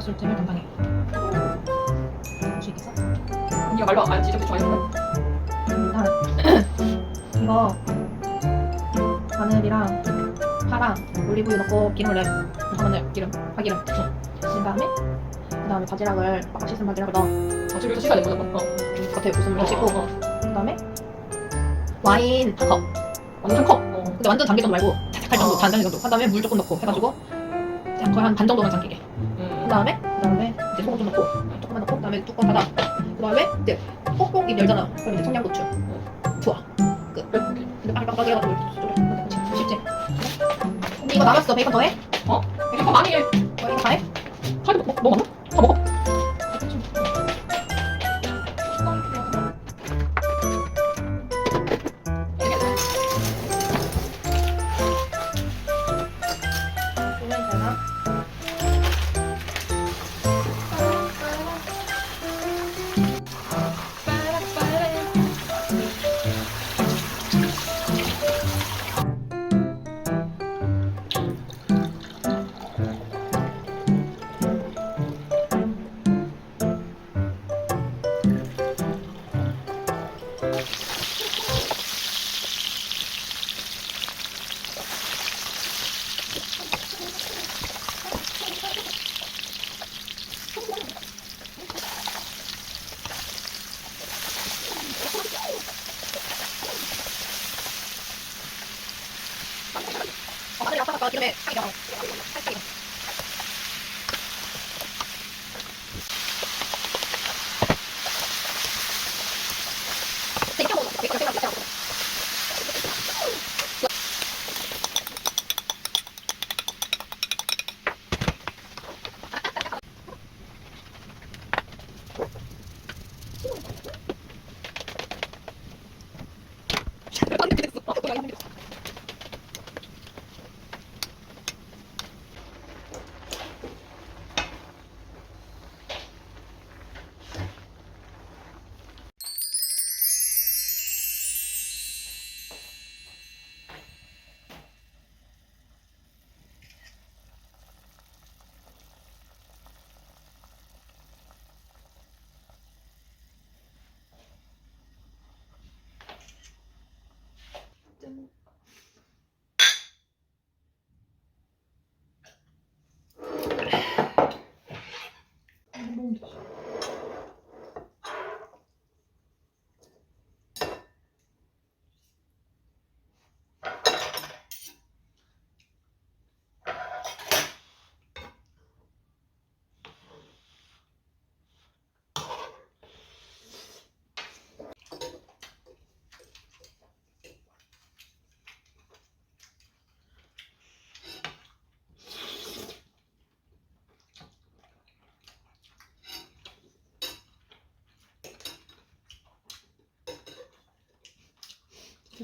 술집을 담당해. 할수 있겠어? 언니가 말로 안 지적해 좋아했어. 일단 이거 마늘이랑 파랑 올리브유 넣고 기름을 내. 마늘 기름, 파기름. 그 다음에 그 다음에 바지락을 빡 씻은 바지락을 넣어. 어차피 시간이 되거든. 어. 겉에 웃음을 씻고 어, 어. 그 다음에 와인 한 컵. 완전 커. 어. 근데 완전 담길 정도 말고 할 정도, 어. 반잔 정도. 그 다음에 물 조금 넣고 해가지고 거의 한 반 정도만 잠기게. 음. 그 다음에 그 다음에 이제 소금 좀 넣고 조금만 넣고 그 다음에 뚜껑 닫아. 그 다음에 이제 꼭꼭 입 열잖아. 그럼 이제 청양고추 부어. 끝. 근데 빵빵빵 해가지고 이렇게. 쉽지. 근데 이거 남았어. 베이컨 더해? 어? 이거 많이 해. 어, 이거 다 해? 하기 먹 먹어? 다 먹어. 어, 하늘이 아까 아까 기름에 하기 어. 할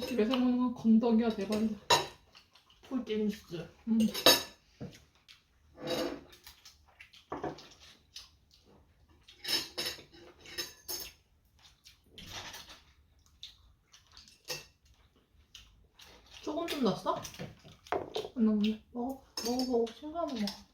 집에서 먹는 건 건더기야 대박이야. 폴진스. 음. 조금 좀 넣었어? 안 나오네. 먹어, 먹어보고 신기하면 먹어.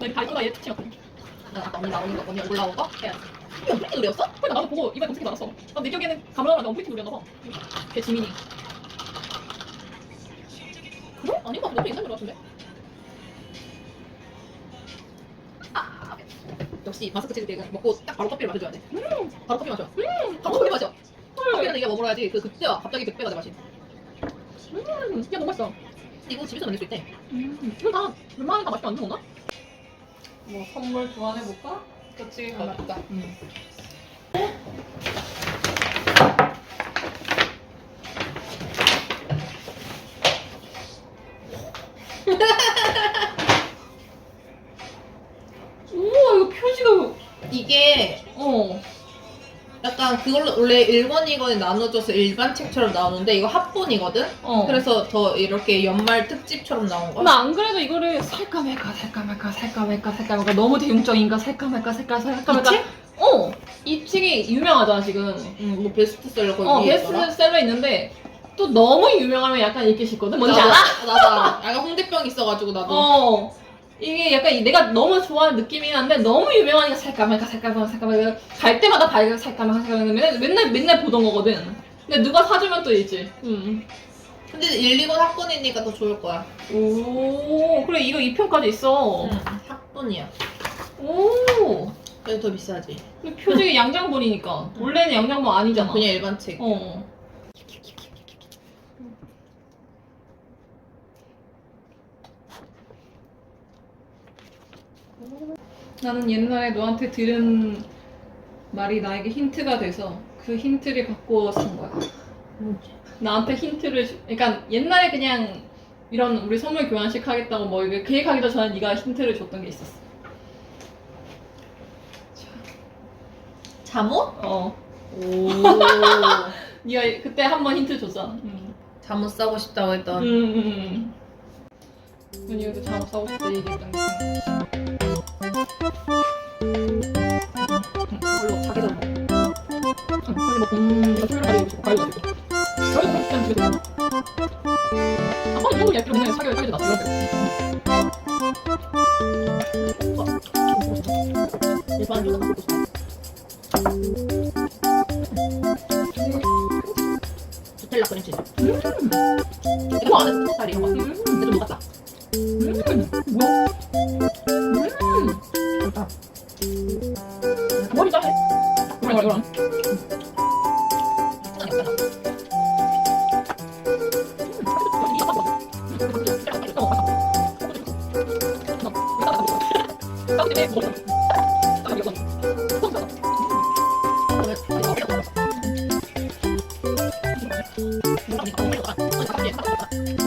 나 발보다 얘 특징이었거든. 나 아까 언니 나오는 거 언니 올라온 거 해야 돼. 이게 엄청 노래였어? 근데 나도 보고 이번에 검색해 나왔어. 아, 내 기억에는 가물가물 엄프리티 노래였나 봐. 걔 지민이. 그래? 아닌 것 같은데? 옛날 노래 같은데? 아, 역시 마스크 찍을 때 먹고 딱 바로 커피를 마셔줘야 돼. 음, 바로 커피 마셔. 음, 바로 커피 마셔. 커피는 이게 먹어야지 그 그때와 갑자기 100배가 돼 맛이. 음, 야, 너무 맛있어. 이거 집에서 만들 수 있대. 음, 이거 다다 맛있게 만든 건가? 뭐 선물 교환해볼까? 그치, 아, 맞다. 음. 약간 그걸로 원래 1권 2권이 나눠져서 일반 책처럼 나오는데 이거 합본이거든? 어. 그래서 더 이렇게 연말 특집처럼 나온 거야. 나 안 그래도 이거를 살까 말까 살까 말까 살까 말까 살까 말까 너무 대중적인가 살까 말까 살까 살까 이 말까 책? 어! 이 책이 유명하잖아 지금 응, 뭐 베스트셀러 거기 어 위에 있더라. 베스트셀러 있는데 또 너무 유명하면 약간 읽기 싫거든 뭔지 나도, 알아? 나도 알아. 약간 홍대병 있어가지고 나도. 어 이게 약간 이- 내가 너무 좋아하는 느낌이긴 한데 너무 유명하니까 살까 말까 살까 말까 살까 말까 갈 때마다 발견 살까 말까 살까 말까 맨날, 맨날 맨날 보던 거거든 근데 누가 사주면 또 읽지 음. 근데 1, 2권 합본이니까 더 좋을 거야. 오 그래 이거 2편까지 있어 응, 합본이야. 오 그래서 더 비싸지. 근데 표지가 양장본이니까 원래는 양장본 아니잖아 그냥 일반 책. 어. 나는 옛날에 너한테 들은 말이 나에게 힌트가 돼서 그 힌트를 갖고 쓴 거야. 나한테 힌트를, 주- 그러니까 옛날에 그냥 이런 우리 선물 교환식 하겠다고 뭐 이게 계획하기도 전에 네가 힌트를 줬던 게 있었어. 잠옷? 어. 오. 네가 그때 한 번 힌트 줬잖아. 음. 잠옷 사고 싶다고 했던. 음, 음, 음. 은희도 잠옷 사고 싶다 얘기했던 게 생각나. 별로 자기 전 응, 빨리 먹고, 음, 이거 토요일 그냥 집에. 아빠 이거 예쁘게 사겨야. 일반 먹고 싶어. 크림치즈. 이거 안. 스타일 이런 거. 근데 음, 좀 녹았다. 음, 뭐야? Thank you.